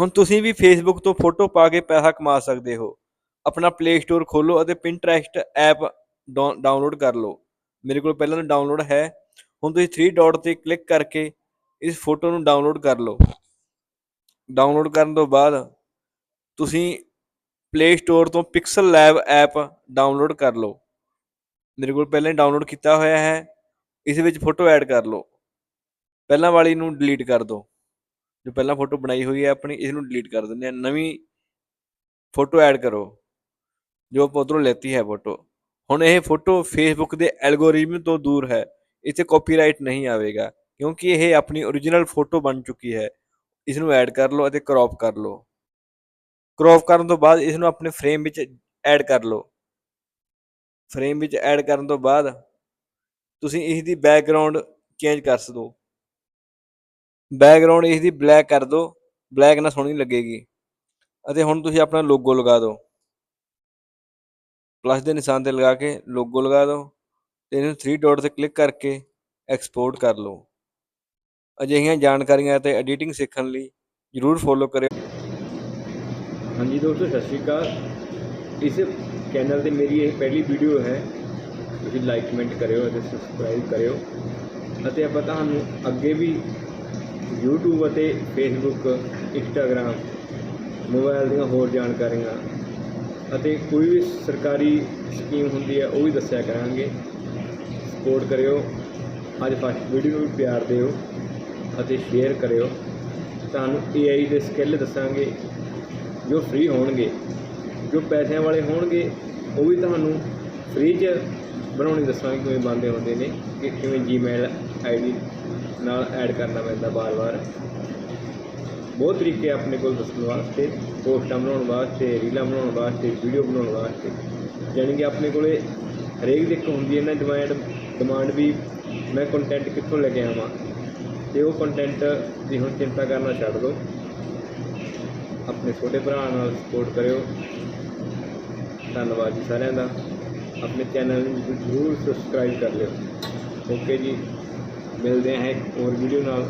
ਹੁਣ ਤੁਸੀਂ ਵੀ ਫੇਸਬੁੱਕ ਤੋਂ ਫੋਟੋ ਪਾ ਕੇ ਪੈਸਾ ਕਮਾ ਸਕਦੇ ਹੋ। ਆਪਣਾ ਪਲੇ ਸਟੋਰ ਖੋਲੋ ਅਤੇ ਪਿੰਟਰੈਸਟ ਐਪ ਡਾਊਨਲੋਡ ਕਰ ਲਓ। ਮੇਰੇ ਕੋਲ ਪਹਿਲਾਂ ਤਾਂ ਡਾਊਨਲੋਡ ਹੈ। ਹੁਣ ਤੁਸੀਂ 3 ਡਾਟ ਤੇ ਕਲਿੱਕ ਕਰਕੇ ਇਸ ਫੋਟੋ ਨੂੰ ਡਾਊਨਲੋਡ ਕਰ ਲਓ। ਡਾਊਨਲੋਡ ਕਰਨ ਤੋਂ ਬਾਅਦ ਤੁਸੀਂ ਪਲੇ ਸਟੋਰ ਤੋਂ ਪਿਕਸਲ ਲੈਬ ਐਪ ਡਾਊਨਲੋਡ ਕਰ ਲਓ। ਮੇਰੇ ਕੋਲ ਪਹਿਲਾਂ ਹੀ ਡਾਊਨਲੋਡ ਕੀਤਾ ਹੋਇਆ ਹੈ। ਇਸ ਵਿੱਚ ਫੋਟੋ ਐਡ ਕਰ ਲਓ। ਪਹਿਲਾਂ ਵਾਲੀ ਨੂੰ ਡਿਲੀਟ ਕਰ ਦਿਓ। ਜੋ ਪਹਿਲਾਂ ਫੋਟੋ ਬਣਾਈ ਹੋਈ ਹੈ, ਆਪਣੀ ਇਸ ਨੂੰ ਡਿਲੀਟ ਕਰ ਦਿੰਦੇ ਆ ਨਵੀਂ ਫੋਟੋ ਐਡ ਕਰੋ, ਜੋ ਆਪਾਂ ਉੱਧਰੋਂ ਲੈਤੀ ਹੈ ਫੋਟੋ ਹੁਣ ਇਹ ਫੋਟੋ ਫੇਸਬੁੱਕ ਦੇ ਐਲਗੋਰਿਥਮ ਤੋਂ ਦੂਰ ਹੈ। ਇੱਥੇ ਕਾਪੀਰਾਈਟ ਨਹੀਂ ਆਵੇਗਾ, ਕਿਉਂਕਿ ਇਹ ਆਪਣੀ ਓਰੀਜਨਲ ਫੋਟੋ ਬਣ ਚੁੱਕੀ ਹੈ। ਇਸ ਨੂੰ ਐਡ ਕਰ ਲਓ ਅਤੇ ਕ੍ਰੌਪ ਕਰ ਲਓ। ਕ੍ਰੌਪ ਕਰਨ ਤੋਂ ਬਾਅਦ ਇਸ ਨੂੰ ਆਪਣੇ ਫਰੇਮ ਵਿੱਚ ਐਡ ਕਰ ਲਓ। ਫਰੇਮ ਵਿੱਚ ਐਡ ਕਰਨ ਤੋਂ ਬਾਅਦ ਤੁਸੀਂ ਇਸ ਦੀ ਬੈਕਗ੍ਰਾਉਂਡ ਚੇਂਜ ਕਰ ਸਕੋ ਬੈਕਗ੍ਰਾਉਂਡ ਇਸ ਦੀ ਬਲੈਕ ਕਰ ਦਿਓ ਬਲੈਕ ਨਾਲ ਸੋਹਣੀ ਲੱਗੇਗੀ। ਅਤੇ ਹੁਣ ਤੁਸੀਂ ਆਪਣਾ ਲੋਗੋ ਲਗਾ ਦਿਓ। ਪਲੱਸ ਦੇ ਨਿਸ਼ਾਨ ਤੇ ਲਗਾ ਕੇ ਲੋਗੋ ਲਗਾ ਦਿਓ ਤੇ ਇਹਨੂੰ 3 ਡਾਟ ਤੇ ਕਲਿੱਕ ਕਰਕੇ ਐਕਸਪੋਰਟ ਕਰ ਲਓ। ਅਜਿਹੀਆਂ ਜਾਣਕਾਰੀਆਂ ਅਤੇ ਐਡੀਟਿੰਗ ਸਿੱਖਣ ਲਈ ਜਰੂਰ ਫੋਲੋ ਕਰਿਓ। ਹਾਂਜੀ ਦੋਸਤੋ, ਸਤਿ ਸ਼੍ਰੀ ਅਕਾਲ। ਇਸ ਚੈਨਲ ਤੇ ਮੇਰੀ ਇਹ ਪਹਿਲੀ ਵੀਡੀਓ ਹੈ। ਤੁਸੀਂ ਲਾਈਕ ਕਮੈਂਟ ਕਰਿਓ ਅਤੇ ਸਬਸਕ੍ਰਾਈਬ ਕਰਿਓ। ਅਤੇ ਆਪਾਂ ਤੁਹਾਨੂੰ ਅੱਗੇ ਵੀ YouTube ਅਤੇ Facebook, Instagram ਮੋਬਾਈਲ ਦੀਆਂ ਹੋਰ ਜਾਣਕਾਰੀਆਂ ਅਤੇ ਕੋਈ ਵੀ ਸਰਕਾਰੀ ਸਕੀਮ ਹੁੰਦੀ ਹੈ, ਉਹ ਵੀ ਦੱਸਿਆ ਕਰਾਂਗੇ। ਸਪੋਰਟ ਕਰਿਓ। ਅੱਜ ਫਸਟ ਵੀਡੀਓ ਨੂੰ ਵੀ ਪਿਆਰ ਦਿਓ ਅਤੇ ਸ਼ੇਅਰ ਕਰਿਓ। ਤੁਹਾਨੂੰ AI ਦੇ ਸਕਿੱਲ ਦੱਸਾਂਗੇ, ਜੋ ਫ੍ਰੀ ਹੋਣਗੇ। ਜੋ ਪੈਸਿਆਂ ਵਾਲੇ ਹੋਣਗੇ, ਉਹ ਵੀ ਤੁਹਾਨੂੰ ਫ੍ਰੀ 'ਚ ਬਣਾਉਣੀ ਦੱਸਾਂਗੇ, ਕਿਵੇਂ ਬਣਦੇ ਹੁੰਦੇ ਨੇ, ਕਿ ਕਿਵੇਂ ਜੀਮੇਲ ਆਈਡੀ ਨਾਲ ਐਡ ਕਰਨਾ ਪੈਂਦਾ ਬਾਰ-ਬਾਰ ਬਹੁਤ ਤਰੀਕੇ ਆਪਣੇ ਕੋਲ ਦੱਸਣ ਵਾਸਤੇ। ਪੋਸਟਾਂ ਬਣਾਉਣ ਵਾਸਤੇ, ਰੀਲਾਂ ਬਣਾਉਣ ਵਾਸਤੇ ਵੀਡੀਓ ਬਣਾਉਣ ਵਾਸਤੇ। ਯਾਨੀ ਕਿ ਆਪਣੇ ਕੋਲੇ ਹਰੇਕ ਦੀ ਹੁੰਦੀ ਹੈ ਨਾ ਡਿਮਾਂਡ ਡਿਮਾਂਡ ਵੀ ਮੈਂ ਕੰਟੈਂਟ ਕਿੱਥੋਂ ਲੈ ਕੇ ਆਵਾਂ? ਤੇ ਉਹ ਕੰਟੈਂਟ ਦੀ ਹੁਣ ਚਿੰਤਾ ਕਰਨਾ ਛੱਡ ਦਿਓ। ਆਪਣੇ ਛੋਟੇ ਭਰਾ ਨਾਲ ਸਪੋਰਟ ਕਰਿਓ। ਧੰਨਵਾਦ ਜੀ ਸਾਰਿਆਂ ਦਾ। ਆਪਣੇ ਚੈਨਲ ਨੂੰ ਜ਼ਰੂਰ ਸਬਸਕ੍ਰਾਈਬ ਕਰ ਲਿਓ। ਓਕੇ ਜੀ। ਮਿਲਦੇ ਹਾਂ ਇੱਕ ਹੋਰ ਵੀਡੀਓ ਨਾਲ।